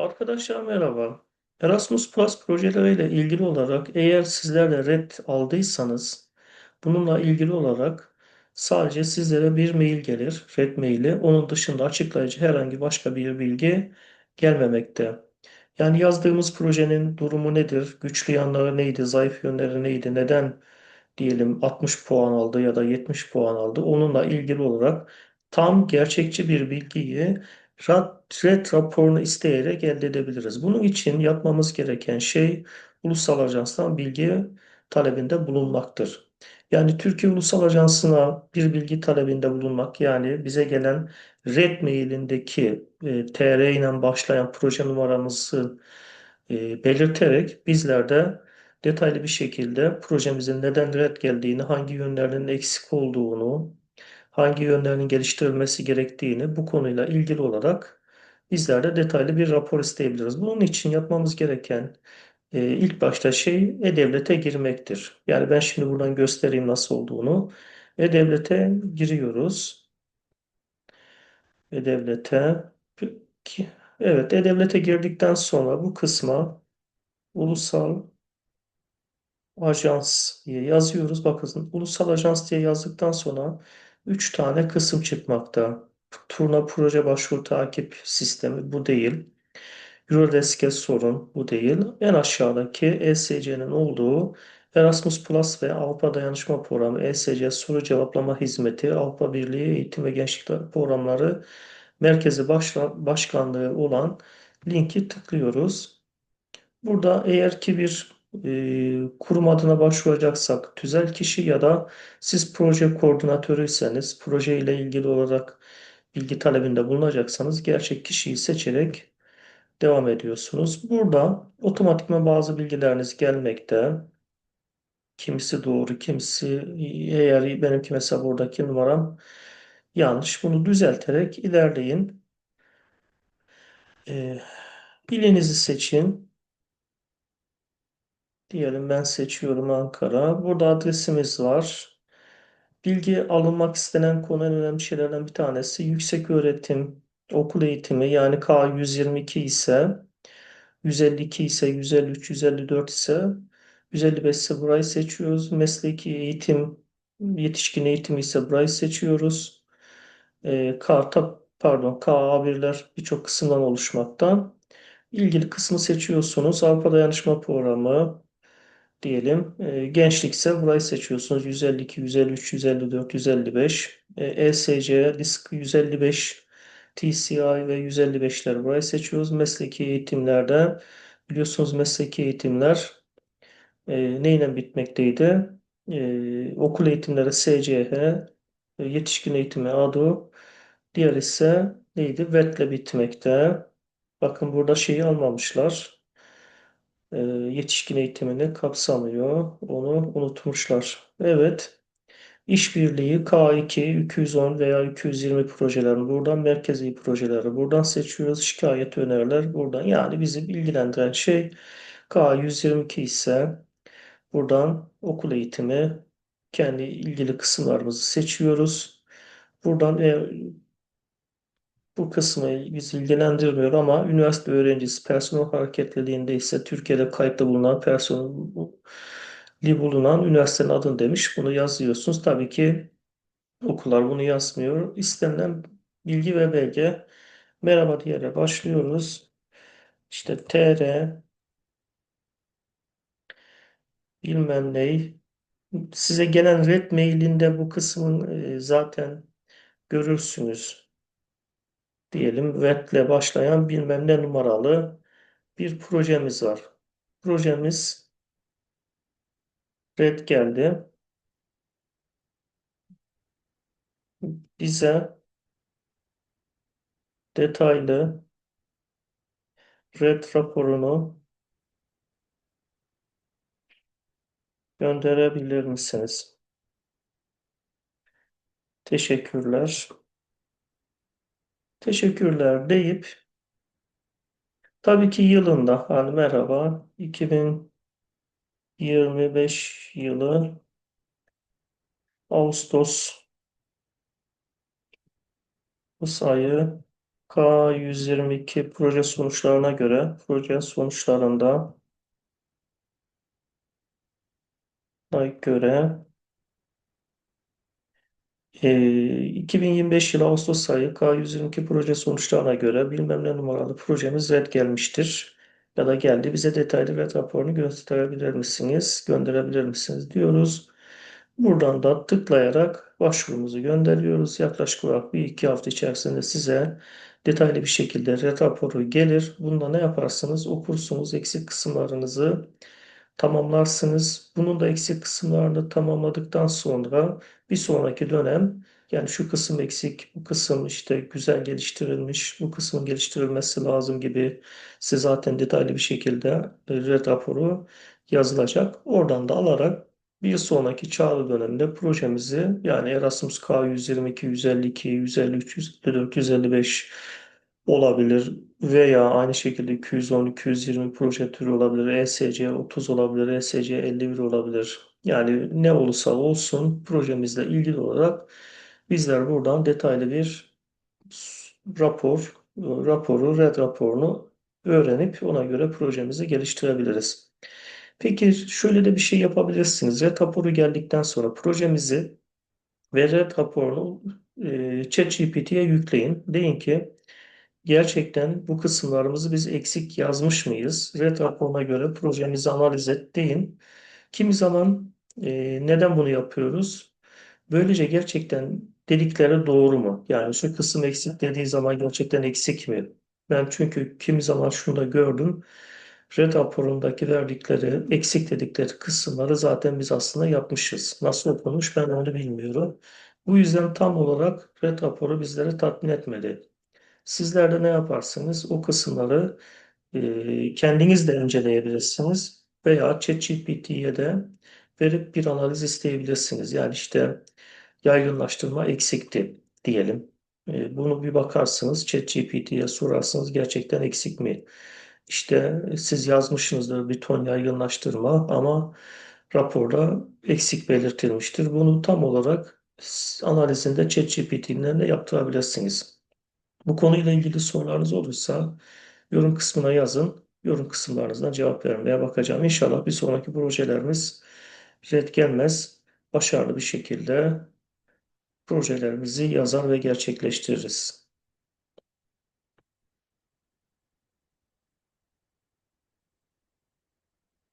Arkadaşlar merhaba. Erasmus Plus projeleriyle ilgili olarak eğer sizler de red aldıysanız bununla ilgili olarak sadece sizlere bir mail gelir, red maili. Onun dışında açıklayıcı herhangi başka bir bilgi gelmemekte. Yani yazdığımız projenin durumu nedir, güçlü yanları neydi, zayıf yönleri neydi, neden diyelim 60 puan aldı ya da 70 puan aldı. Onunla ilgili olarak tam gerçekçi bir bilgiyi red raporunu isteyerek elde edebiliriz. Bunun için yapmamız gereken şey ulusal ajanstan bilgi talebinde bulunmaktır. Yani Türkiye Ulusal Ajansı'na bir bilgi talebinde bulunmak yani bize gelen red mailindeki e, TR ile başlayan proje numaramızı e, belirterek bizler de detaylı bir şekilde projemizin neden red geldiğini, hangi yönlerinin eksik olduğunu, hangi yönlerinin geliştirilmesi gerektiğini bu konuyla ilgili olarak bizler de detaylı bir rapor isteyebiliriz. Bunun için yapmamız gereken e, ilk başta şey E-Devlet'e girmektir. Yani ben şimdi buradan göstereyim nasıl olduğunu. E-Devlet'e giriyoruz. E-Devlet'e Evet, E-Devlet'e girdikten sonra bu kısma ulusal ajans diye yazıyoruz. Bakın ulusal ajans diye yazdıktan sonra 3 tane kısım çıkmakta. Turna proje başvuru takip sistemi bu değil. Eurodesk'e sorun bu değil. En aşağıdaki ESC'nin olduğu Erasmus Plus ve Avrupa Dayanışma Programı ESC soru cevaplama hizmeti Avrupa Birliği Eğitim ve Gençlik Programları Merkezi Başkanlığı olan linki tıklıyoruz. Burada eğer ki bir e, kurum adına başvuracaksak tüzel kişi ya da siz proje koordinatörüyseniz proje ile ilgili olarak bilgi talebinde bulunacaksanız gerçek kişiyi seçerek devam ediyorsunuz. Burada otomatikman bazı bilgileriniz gelmekte. Kimisi doğru, kimisi eğer benimki mesela buradaki numaram yanlış. Bunu düzelterek ilerleyin. E, ilinizi seçin. Diyelim ben seçiyorum Ankara. Burada adresimiz var. Bilgi alınmak istenen konu en önemli şeylerden bir tanesi yüksek öğretim, okul eğitimi yani K122 ise 152 ise 153, 154 ise 155 ise burayı seçiyoruz. Mesleki eğitim, yetişkin eğitim ise burayı seçiyoruz. E, K, pardon K1'ler birçok kısımdan oluşmakta. İlgili kısmı seçiyorsunuz. Avrupa Dayanışma Programı, diyelim. E, gençlikse burayı seçiyorsunuz. 152, 153, 154, 155. E, ESC, disk 155, TCI ve 155'ler burayı seçiyoruz. Mesleki eğitimlerde biliyorsunuz mesleki eğitimler e, neyle bitmekteydi? E, okul eğitimleri SCH, e, yetişkin eğitimi ADU, diğer ise neydi? VET'le bitmekte. Bakın burada şeyi almamışlar e, yetişkin eğitimini kapsamıyor. Onu unutmuşlar. Evet. İşbirliği K2, 210 veya 220 projelerini buradan merkezi projeleri buradan seçiyoruz. Şikayet öneriler buradan. Yani bizi ilgilendiren şey K122 ise buradan okul eğitimi kendi ilgili kısımlarımızı seçiyoruz. Buradan e, bu kısmı bizi ilgilendirmiyor ama üniversite öğrencisi personel hareketliliğinde ise Türkiye'de kayıtlı bulunan personeli bulunan üniversitenin adını demiş. Bunu yazıyorsunuz. Tabii ki okullar bunu yazmıyor. İstenilen bilgi ve belge merhaba diyerek başlıyoruz. İşte TR bilmem ne size gelen red mailinde bu kısmın e, zaten görürsünüz diyelim VET'le başlayan bilmem ne numaralı bir projemiz var. Projemiz red geldi. Bize detaylı red raporunu gönderebilir misiniz? Teşekkürler. Teşekkürler deyip tabii ki yılında hani merhaba 2025 yılı Ağustos ayı K122 proje sonuçlarına göre proje sonuçlarında göre 2025 yılı Ağustos ayı K122 proje sonuçlarına göre bilmem ne numaralı projemiz red gelmiştir ya da geldi. Bize detaylı red raporunu gösterebilir misiniz? Gönderebilir misiniz diyoruz. Buradan da tıklayarak başvurumuzu gönderiyoruz. Yaklaşık olarak bir iki hafta içerisinde size detaylı bir şekilde red raporu gelir. Bunda ne yaparsınız? Okursunuz eksik kısımlarınızı tamamlarsınız. Bunun da eksik kısımlarını tamamladıktan sonra bir sonraki dönem yani şu kısım eksik, bu kısım işte güzel geliştirilmiş, bu kısmın geliştirilmesi lazım gibi size zaten detaylı bir şekilde e, red raporu yazılacak. Oradan da alarak bir sonraki çağrı döneminde projemizi yani Erasmus K 122, 152, 153, 154, 155 olabilir veya aynı şekilde 210, 220 proje türü olabilir. ESC 30 olabilir, ESC 51 olabilir. Yani ne olursa olsun projemizle ilgili olarak bizler buradan detaylı bir rapor, raporu, red raporunu öğrenip ona göre projemizi geliştirebiliriz. Peki şöyle de bir şey yapabilirsiniz. Red raporu geldikten sonra projemizi ve red raporunu e, ChatGPT'ye yükleyin. Deyin ki gerçekten bu kısımlarımızı biz eksik yazmış mıyız? Red raporuna göre projemizi analiz et deyin. Kimi zaman e, neden bunu yapıyoruz? Böylece gerçekten dedikleri doğru mu? Yani şu kısım eksik dediği zaman gerçekten eksik mi? Ben çünkü kimi zaman şunu da gördüm. Red raporundaki verdikleri, eksik dedikleri kısımları zaten biz aslında yapmışız. Nasıl okunmuş ben onu bilmiyorum. Bu yüzden tam olarak red raporu bizleri tatmin etmedi. Sizler de ne yaparsınız? O kısımları e, kendiniz de inceleyebilirsiniz veya ChatGPT'ye de verip bir analiz isteyebilirsiniz. Yani işte yaygınlaştırma eksikti diyelim. E, bunu bir bakarsınız, ChatGPT'ye sorarsınız gerçekten eksik mi? İşte siz yazmışsınızdır bir ton yaygınlaştırma ama raporda eksik belirtilmiştir. Bunu tam olarak analizinde ChatGPT'den de yaptırabilirsiniz. Bu konuyla ilgili sorularınız olursa yorum kısmına yazın. Yorum kısımlarınızdan cevap vermeye bakacağım. İnşallah bir sonraki projelerimiz red gelmez. Başarılı bir şekilde projelerimizi yazar ve gerçekleştiririz.